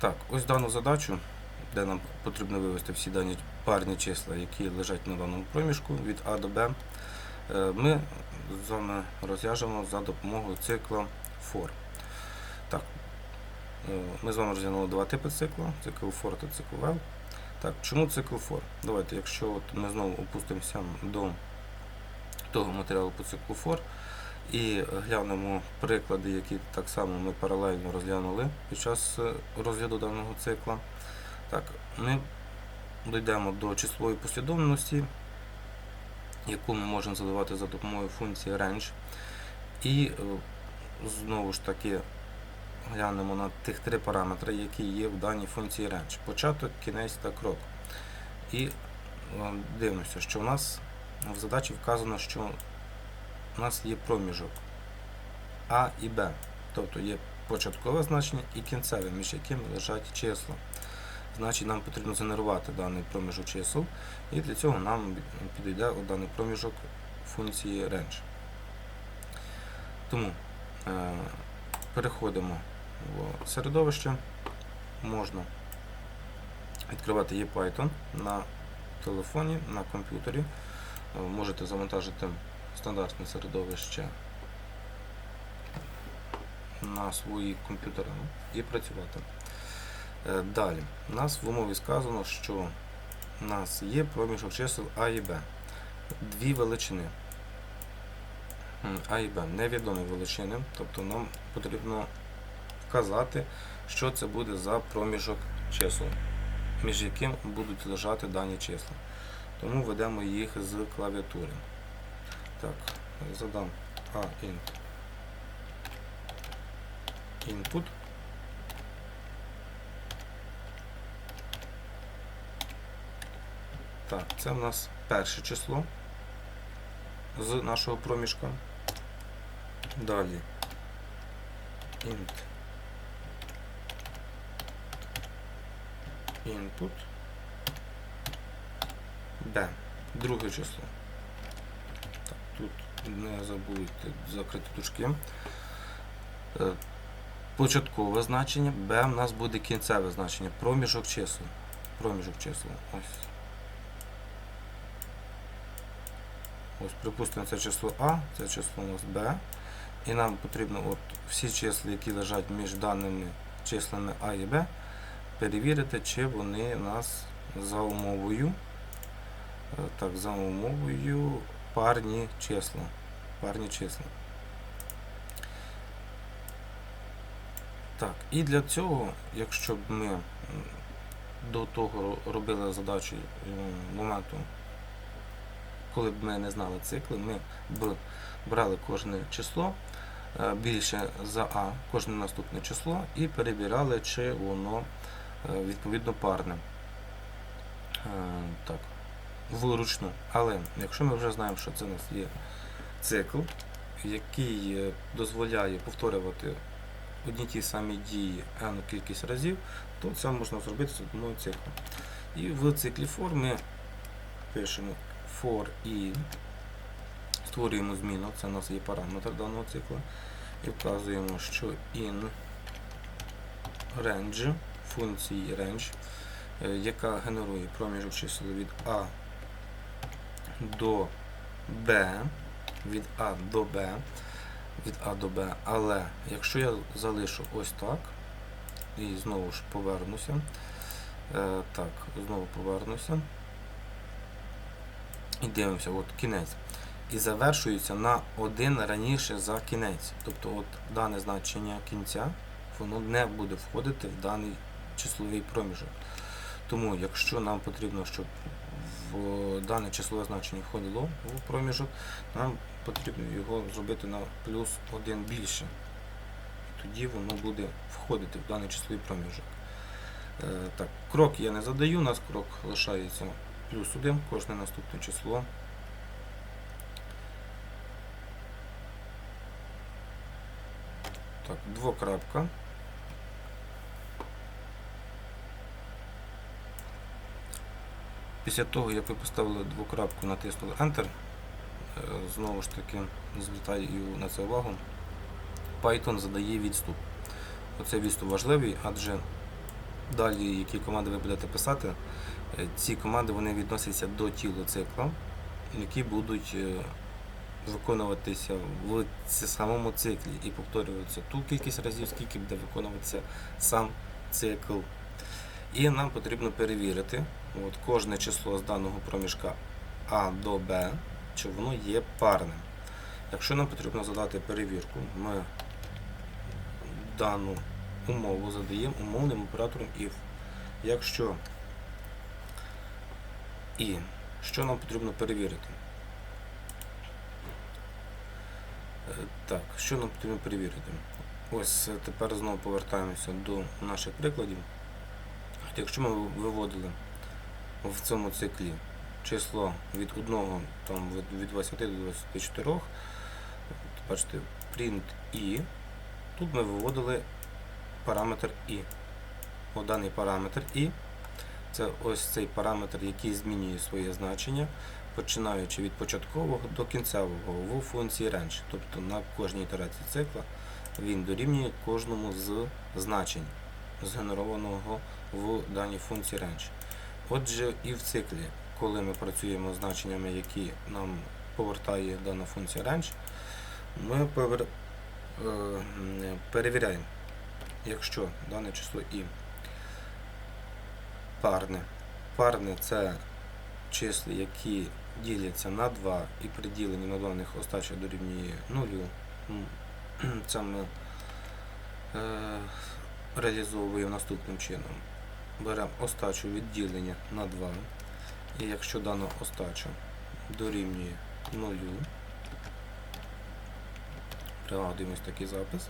Так, ось дану задачу, де нам потрібно вивести всі дані парні числа, які лежать на даному проміжку від А до Б, е, ми з вами розв'яжемо за допомогою цикла FOR. Так, е, ми з вами розглянули два типи цикла: цикл FOR та цикл WHILE. Так, чому цикл FOR? Давайте, якщо от ми знову опустимося до того матеріалу по циклу FOR і глянемо приклади, які так само ми паралельно розглянули під час е, розгляду даного цикла. Так, ми дійдемо до числової послідовності, яку ми можемо задавати за допомогою функції range. І е, знову ж таки глянемо на тих три параметри, які є в даній функції range. Початок, кінець та крок. І е, дивимося, що в нас в задачі вказано, що у нас є проміжок А і Б. Тобто є початкове значення і кінцеве, між якими лежать числа. Значить, нам потрібно згенерувати даний проміжок чисел, і для цього нам підійде даний проміжок функції range. Тому е, переходимо в середовище. Можна відкривати ePython на телефоні, на комп'ютері. Е, Можете завантажити стандартне середовище на свої комп'ютери і працювати. Е, Далі, у нас в умові сказано, що у нас є проміжок чисел А і Б. Дві величини. А і Б невідомі величини, тобто нам потрібно вказати, що це буде за проміжок чисел, між яким будуть лежати дані числа. Тому ведемо їх з клавіатури. Так, задам A int input. Так, це в нас перше число з нашого проміжка. Далі int input b. Друге число. Не забудьте закрити дужки. Е, Початкове значення, b в нас буде кінцеве значення, проміжок чисел. Проміжок числа. Ось. Ось, припустимо, це число А, це число у нас Б. І нам потрібно от всі числа, які лежать між даними числами А і Б, перевірити, чи вони у нас за умовою, е, так, за умовою парні числа. Парні числа. Так, і для цього, якщо б ми до того робили задачі моменту, коли б ми не знали цикли, ми б брали кожне число е, більше за А, кожне наступне число, і перевіряли, чи воно е, відповідно парне. Е, Так, вручну. Але якщо ми вже знаємо, що це у нас є цикл, який е, дозволяє повторювати одні ті самі дії n кількість разів, то це можна зробити за допомогою циклу. І в циклі for ми пишемо for і створюємо зміну, це у нас є параметр даного цикла, і вказуємо, що in range функції range, е, яка генерує проміжок чисел від A до B, від А до Б, від А до Б, але якщо я залишу ось так, і знову ж повернуся, е, так, знову повернуся, і дивимося, от кінець. І завершується на один раніше за кінець. Тобто от дане значення кінця воно не буде входити в даний числовий проміжок. Тому, якщо нам потрібно, щоб дане числове значення входило в проміжок, нам потрібно його зробити на плюс один більше. Тоді воно буде входити в даний числовий проміжок. Е, так, крок я не задаю, у нас крок лишається плюс 1, кожне наступне число. Так, двокрапка. Після того, як ви поставили двокрапку, натиснули Enter, е, знову ж таки звертаю на це увагу, Python задає відступ. Оцей відступ важливий, адже далі, які команди ви будете писати, е, ці команди вони відносяться до тілу цикла, які будуть е, виконуватися в самому циклі і повторюватися ту кількість разів, скільки буде виконуватися сам цикл. І нам потрібно перевірити от, кожне число з даного проміжка А до Б, чи воно є парним. Якщо нам потрібно задати перевірку, ми дану умову задаємо умовним оператором if. Якщо і що нам потрібно перевірити? Е, Так, що нам потрібно перевірити? Ось е, тепер знову повертаємося до наших прикладів. Якщо ми виводили в цьому циклі число від 1 там, від- від 20 до 24, бачите, print i, тут ми виводили параметр i. О, даний параметр і це ось цей параметр, який змінює своє значення, починаючи від початкового до кінцевого в функції range. Тобто на кожній ітерації цикла він дорівнює кожному з значень, згенерованого в даній функції range. Отже, і в циклі, коли ми працюємо з значеннями, які нам повертає дана функція range, ми повер- е, перевіряємо, якщо дане число і парне. Парне це числа, які діляться на 2 і при діленні на даних остача дорівнює 0. Це ми е, реалізовуємо наступним чином. Беремо остачу від ділення на 2. І якщо дана остача дорівнює 0, пригадуємо ось такий запис.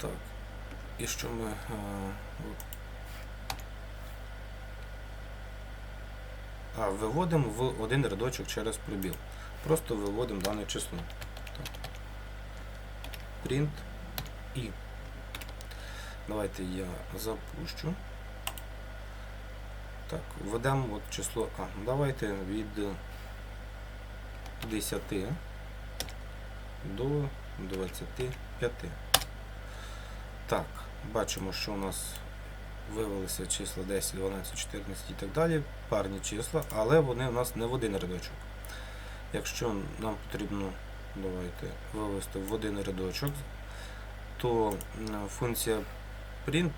Так. І що ми. е. А, виводимо в один рядочок через пробіл. Просто виводимо дане число. Так. Print і. Давайте я запущу. Так, введемо от число А. Давайте від 10 до 25. Так, бачимо, що у нас вивелися числа 10, 12, 14 і так далі, парні числа, але вони у нас не в один рядочок. Якщо нам потрібно давайте, вивести в один рядочок, то функція print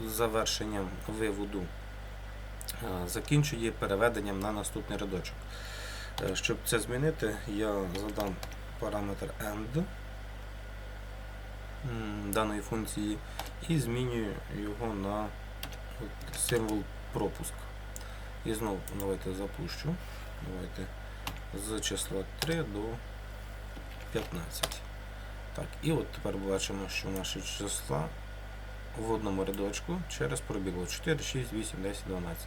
з завершенням виводу закінчує переведенням на наступний рядочок. Е, Щоб це змінити, я задам параметр end даної функції і змінюю його на символ пропуск. І знову давайте запущу. Давайте з числа 3 до 15. Так, і от тепер бачимо, що наші числа в одному рядочку через пробіл 4, 6, 8, 10, 12.